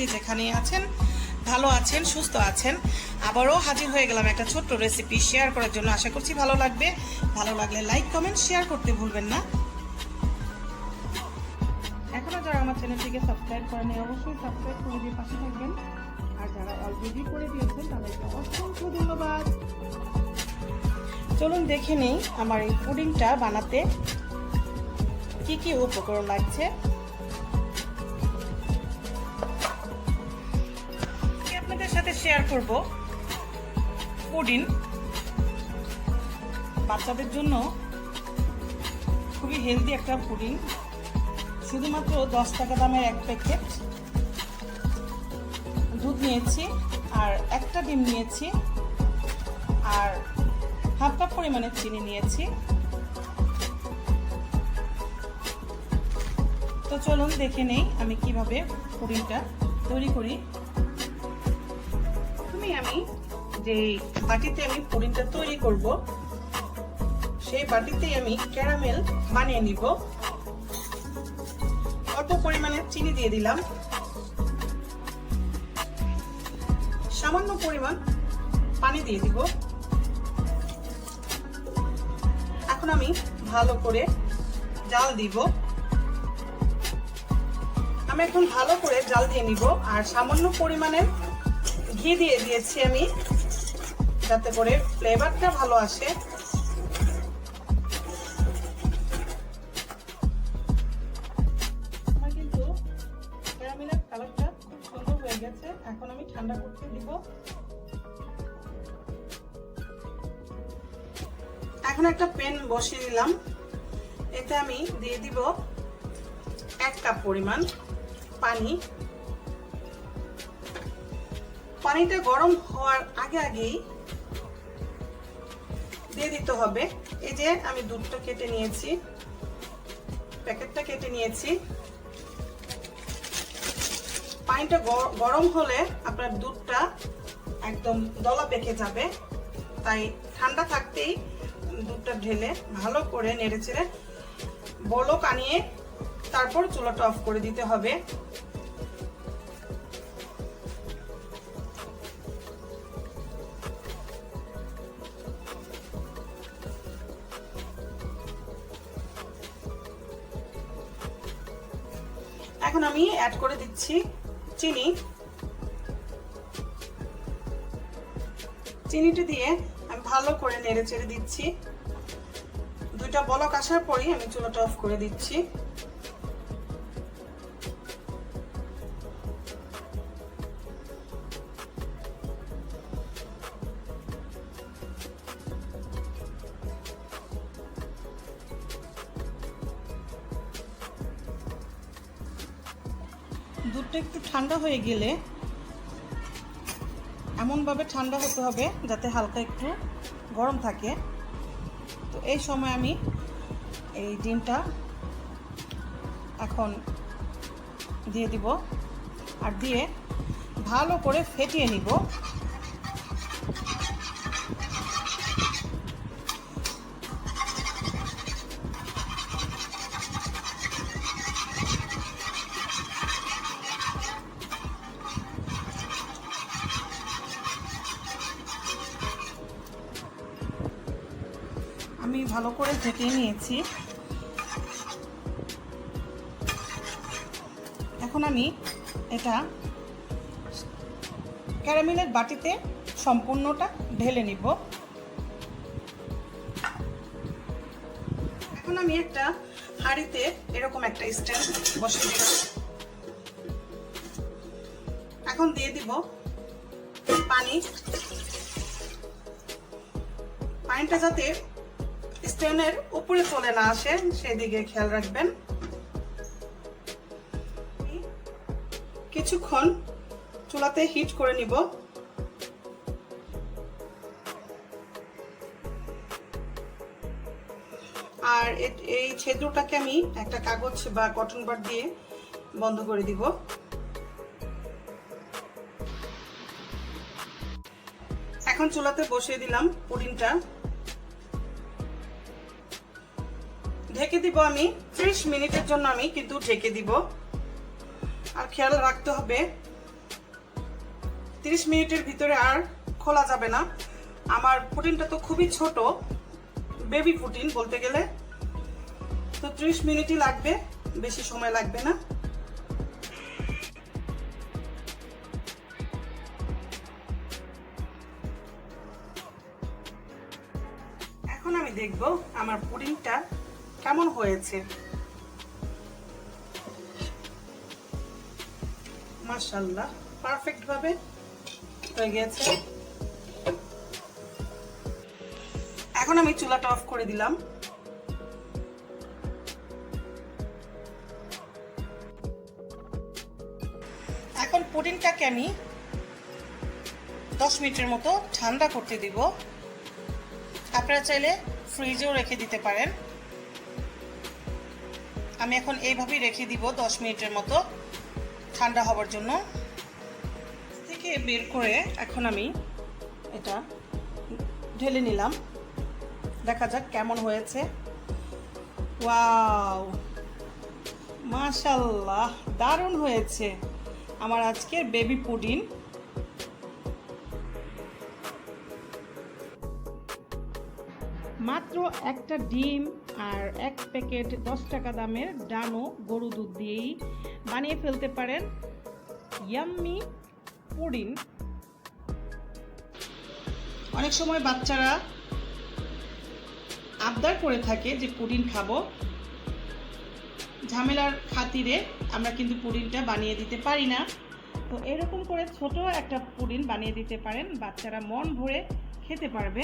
যে যেখানে আছেন, ভালো আছেন, সুস্থ আছেন, আবারও হাজির হয়ে গেলাম একটা ছোট্ট রেসিপি শেয়ার করার জন্য। আশা করছি ভালো লাগবে। ভালো লাগলে লাইক কমেন্ট শেয়ার করতে ভুলবেন না। এখনও যারা আমার চ্যানেলটিকে সাবস্ক্রাইব করেনি অবশ্যই সাবস্ক্রাইব করে দিয়ে পাশে থাকবেন। আর যারা অলরেডি করে দিয়েছেন, তাদেরকে অসংখ্য ধন্যবাদ। চলুন দেখে নিই আমার এই পুডিংটা বানাতে কি কি উপকরণ লাগছে। সাথে শেয়ার করব। পুডিং বাচ্চাদের জন্য খুবই হেলদি একটা পুডিং শুধুমাত্র দশ টাকা দামের এক প্যাকেট দুধ নিয়েছি, আর একটা ডিম নিয়েছি, আর হাফ কাপ পরিমাণে চিনি নিয়েছি। তো চলুন দেখে নেই আমি কীভাবে পুডিংটা তৈরি করি। আমি যে বাটিতে আমি পুডিংটা তৈরি করব, সেই বাটিতেই আমি ক্যারামেল বানিয়ে নিব। অল্প পরিমাণে চিনি দিয়ে দিলাম। সামান্য পরিমাণ পানি দিয়ে দিব। এখন আমি ভালো করে জাল দিব। আমি এখন ভালো করে জাল দিয়ে নিব, আর সামান্য পরিমাণে ঘি দিয়ে দিয়েছি আমি, যাতে করে ফ্লেভারটা ভালো আসে। আমার কিন্তু কালারটা খুব সুন্দর হয়ে গেছে। এখন আমি ঠান্ডা দিব। এখন একটা প্যান বসিয়ে দিলাম। এতে আমি দিয়ে দিব এক কাপ পরিমাণ পানি। পানিটা গরম হওয়ার আগে আগেই দিয়ে দিতে হবে। এই যে আমি দুধটা কেটে নিয়েছি, প্যাকেটটা কেটে নিয়েছি। পানিটা গরম হলে আপনার দুধটা একদম দলা পেকে যাবে। তাই ঠান্ডা থাকতেই দুধটা ঢেলে ভালো করে নেড়ে চেড়ে বলক আনিয়ে তারপর চুলাটা অফ করে দিতে হবে। এখন আমি অ্যাড করে দিচ্ছি চিনি। চিনিটা দিয়ে আমি ভালো করে নেড়ে চেড়ে দিচ্ছি। দুইটা বলক আসার পরই আমি চুলাটা অফ করে দিচ্ছি। দুধটা একটু ঠান্ডা হয়ে গেলে এমনভাবে ঠান্ডা হতে হবে যাতে হালকা একটু গরম থাকে। তো এই সময় আমি এই ডিমটা এখন দিয়ে দিব আর দিয়ে ভালো করে ফেটিয়ে নিব। আমি ভালো করে ফেটিয়ে নিয়েছি। এখন আমি এটা ক্যারামেলের বাটিতে সম্পূর্ণটা ঢেলে নিব। এখন আমি একটা হাঁড়িতে এরকম একটা স্ট্যান্ড বসিয়ে দিলাম। এখন দিয়ে দিব পানি। পানিটা যাতে স্ট্যান্ডের উপরে চলে না আসে, সেদিকে খেয়াল রাখবেন। কিছুক্ষণ চুলাতে হিট করে নিব। আর এই ছেদ্রটাকে আমি একটা কাগজ বা কটন বার দিয়ে বন্ধ করে দিব। এখন চুলাতে বসিয়ে দিলাম পুডিংটা। ঢেকে দিব আমি। ত্রিশ মিনিটের জন্য আমি কিন্তু ঢেকে দিব। আর খেয়াল রাখতে হবে, তিরিশ মিনিটের ভিতরে আর খোলা যাবে না। আমার পুটিনটা তো খুবই ছোট, বেবি পুটিন বলতে গেলে। তো ত্রিশ মিনিটই লাগবে, বেশি সময় লাগবে না। এখন আমি দেখব আমার পুডিংটা কেমন হয়েছে? মাশাল্লাহ পারফেক্ট ভাবে হয়ে গেছে এখন আমি চুলাটা অফ করে দিলাম। এখন পুডিংটাকে আমি দশ মিনিটের মতো ঠান্ডা করতে দিব। আপনারা চাইলে ফ্রিজেও রেখে দিতে পারেন। আমি এখন এইভাবেই রেখে দিব দশ মিনিটের মতো ঠান্ডা হবার জন্য। থেকে বের করে এখন আমি এটা ঢেলে নিলাম। দেখা যাক কেমন হয়েছে। ওয়াও! মাশাল্লাহ দারুণ হয়েছে। আমার আজকের বেবি পুডিং। মাত্র একটা ডিম আর এক প্যাকেট দশ টাকা দামের ডানো গরু দুধ দিয়েই বানিয়ে ফেলতে পারেন ইয়াম্মি পুডিং। অনেক সময় বাচ্চারা আবদার করে থাকে যে পুডিং খাব। ঝামেলার খাতিরে আমরা কিন্তু পুডিংটা বানিয়ে দিতে পারি না। তো এরকম করে ছোট একটা পুডিং বানিয়ে দিতে পারেন। বাচ্চারা মন ভরে খেতে পারবে।